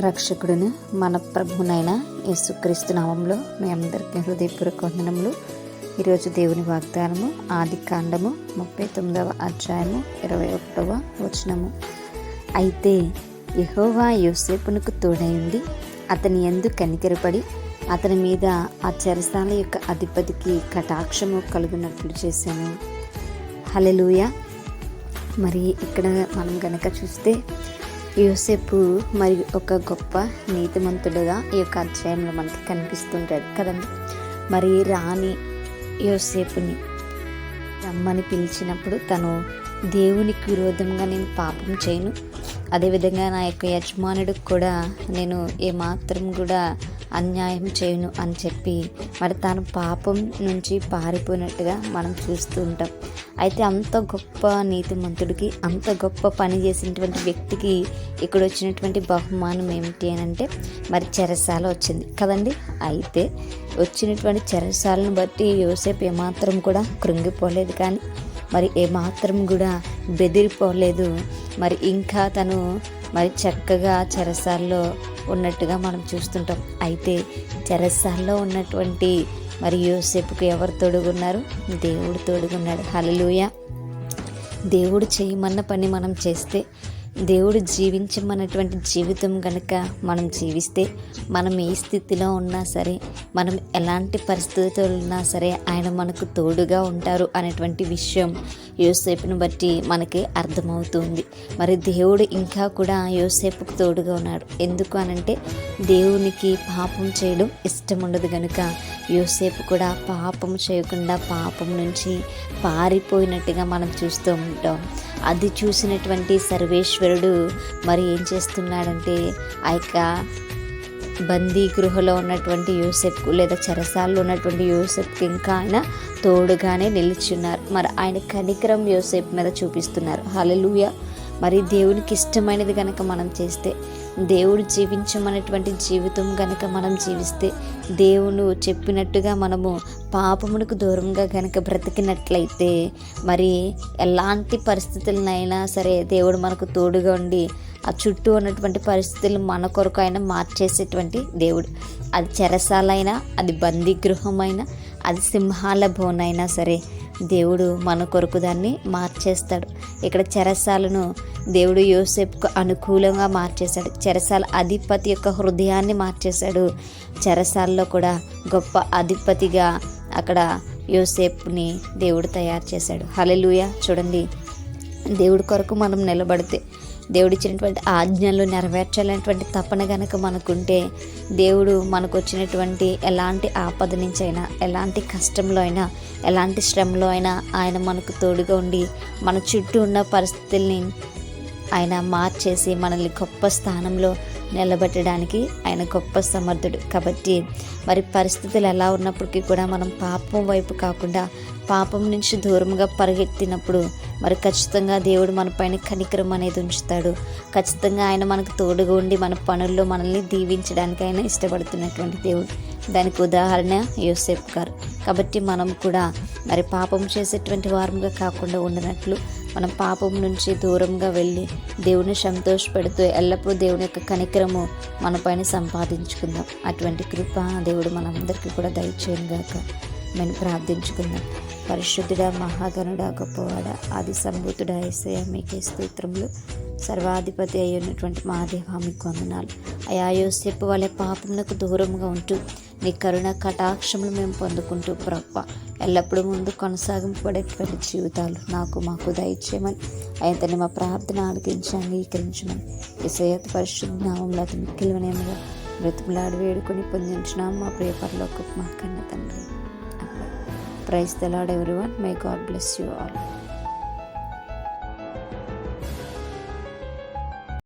రక్షకుడును మన ప్రభునైన యేసుక్రీస్తు నామంలో మీ అందరికీ హృదయపూర్వక వందనములు. ఈరోజు దేవుని వాగ్దానము ఆది కాండము ముప్పై తొమ్మిదవ అధ్యాయము ఇరవై ఒకటవ వచనము. అయితే యెహోవా యోసేపునకు తోడైంది అతని ఎందు కనికరపడి అతని మీద ఆ చెరసాల యొక్క అధిపతికి కటాక్షము కలుగునట్లు చేశాను. హలెలూయ మరి ఇక్కడ మనం గనక చూస్తే యోసేపు మరి ఒక గొప్ప నీతిమంతుడుగా ఈ యొక్క అధ్యాయంలో మనకి కనిపిస్తుంటాడు కదండి. మరి రాణి యోసేపుని రమ్మని పిలిచినప్పుడు తను దేవునికి విరోధంగా నేను పాపం చేయను. అదేవిధంగా నా యొక్క యజమానుడికి కూడా నేను ఏమాత్రం కూడా అన్యాయం చేయను అని చెప్పి మరి తాను పాపం నుంచి పారిపోయినట్టుగా మనం చూస్తూ ఉంటాం. అయితే అంత గొప్ప నీతిమంతుడికి అంత గొప్ప పని చేసినటువంటి వ్యక్తికి ఇక్కడ వచ్చినటువంటి బహుమానం ఏమిటి అని అంటే మరి చెరసాల వచ్చింది. కదండి? అయితే వచ్చినటువంటి చెరసాలను బట్టి యోసేపు ఏమాత్రం కూడా కృంగిపోలేదు కానీ మరి ఏమాత్రం కూడా బెదిరిపోలేదు. మరి ఇంకా తను మరి చక్కగా చెరసాల్లో ఉన్నట్టుగా మనం చూస్తుంటాం. అయితే చెరసాల్లో ఉన్నటువంటి మరి యోసేపుకు ఎవరు తోడుగున్నారు? దేవుడు తోడుగున్నాడు. హలలుయ దేవుడు చేయమన్న పని మనం చేస్తే దేవుడు జీవించమన్నటువంటి జీవితం కనుక మనం జీవిస్తే మనం ఏ స్థితిలో ఉన్నా సరే మనం ఎలాంటి పరిస్థితులు ఉన్నా సరే ఆయన మనకు తోడుగా ఉంటారు అనేటువంటి విషయం యోసేపును బట్టి మనకి అర్థమవుతుంది. మరి దేవుడు ఇంకా కూడా యోసేపుకు తోడుగా ఉన్నాడు. ఎందుకు అనంటే దేవునికి పాపం చేయడం ఇష్టం ఉండదు కనుక యోసేపు కూడా పాపం చేయకుండా పాపం నుంచి పారిపోయినట్టుగా మనం చూస్తూ ఉంటాం. అది చూసినటువంటి సర్వేశ్వరుడు మరి ఏం చేస్తున్నాడంటే ఆ యొక్క బందీ గృహలో ఉన్నటువంటి యూసెఫ్కు లేదా చెరసాల్లో ఉన్నటువంటి యూసెఫ్కి ఇంకా ఆయన తోడుగానే నిలుచున్నారు. మరి ఆయన కనికరం యూసెఫ్ మీద చూపిస్తున్నారు. హలలుయ మరి దేవునికి ఇష్టమైనది కనుక మనం చేస్తే దేవుడు జీవించమనేటువంటి జీవితం కనుక మనం జీవిస్తే దేవుడు చెప్పినట్టుగా మనము పాపమునకు దూరంగా కనుక బ్రతికినట్లయితే మరి ఎలాంటి పరిస్థితులనైనా సరే దేవుడు మనకు తోడుగా ఉండి ఆ చుట్టూ ఉన్నటువంటి పరిస్థితులు మన కొరకు అయినా మార్చేసేటువంటి దేవుడు. అది చెరసాలైనా అది బందీగృహమైనా అది సింహాల బోనైనా సరే దేవుడు మన కొరకు దాన్ని మార్చేస్తాడు. ఇక్కడ చెరసాలను దేవుడు యోసేపుకు అనుకూలంగా మార్చేశాడు. చెరసాల అధిపతి యొక్క హృదయాన్ని మార్చేశాడు. చెరసాల్లో కూడా గొప్ప అధిపతిగా అక్కడ యోసేపుని దేవుడు తయారు చేశాడు. హలెలుయ చూడండి. దేవుడి కొరకు మనం నిలబడితే దేవుడిచ్చినటువంటి ఆజ్ఞలు నెరవేర్చాలనేటువంటి తపన గనక మనకుంటే దేవుడు మనకు వచ్చినటువంటి ఎలాంటి ఆపద నుంచి అయినా ఎలాంటి కష్టంలో అయినా ఎలాంటి శ్రమలో అయినా ఆయన మనకు తోడుగా ఉండి మన చుట్టూ ఉన్న పరిస్థితుల్ని ఆయన మార్చేసి మనల్ని గొప్ప స్థానంలో నిలబెట్టడానికి ఆయన గొప్ప సమర్థుడు. కాబట్టి మరి పరిస్థితులు ఎలా ఉన్నప్పటికీ కూడా మనం పాపం వైపు కాకుండా పాపం నుంచి దూరంగా పరిగెత్తినప్పుడు మరి ఖచ్చితంగా దేవుడు మన పైన కనికరం అనేది ఉంచుతాడు. ఖచ్చితంగా ఆయన మనకు తోడుగా ఉండి మన పనుల్లో మనల్ని దీవించడానికి ఆయన ఇష్టపడుతున్నటువంటి దేవుడు. దానికి ఉదాహరణ యోసేఫ్ గారు. కాబట్టి మనం కూడా మరి పాపం చేసేటువంటి వారంగా కాకుండా ఉండనట్లు మనం పాపం నుంచి దూరంగా వెళ్ళి దేవుని సంతోషపెడుతూ ఎల్లప్పుడూ దేవుని యొక్క కనికరము మన పైన సంపాదించుకుందాం. అటువంటి కృప దేవుడు మనందరికీ కూడా దయచేయను గాక. మనం ప్రార్థించుకుందాం. పరిశుద్ధుడ మహాగణుడ గొప్పవాడ ఆది సంభూతుడ ఏసయ మీకే స్తోత్రములు. సర్వాధిపతి అయి ఉన్నటువంటి మా దేవా మీకు వందనాలు. అయా యోసేపు వాళ్ళ పాపములకు దూరంగా ఉంటూ నీ కరుణ కటాక్షములు మేము పొందుకుంటూ ప్రభ ఎల్లప్పుడూ ముందు కొనసాగింపబడేటువంటి జీవితాలు నాకు మాకు దయచేయమని అయితే మా ప్రార్థన ఆలకించి అంగీకరించమని. ఇసయత్ పరిశుద్ధ నామంలో అతని మిక్కిలవనేముగా బ్రతుకులాడి వేడుకొని పొందించినాం మా ప్రియపరలోకి మా కన్న తండ్రి. Praise the Lord every one my God bless you all.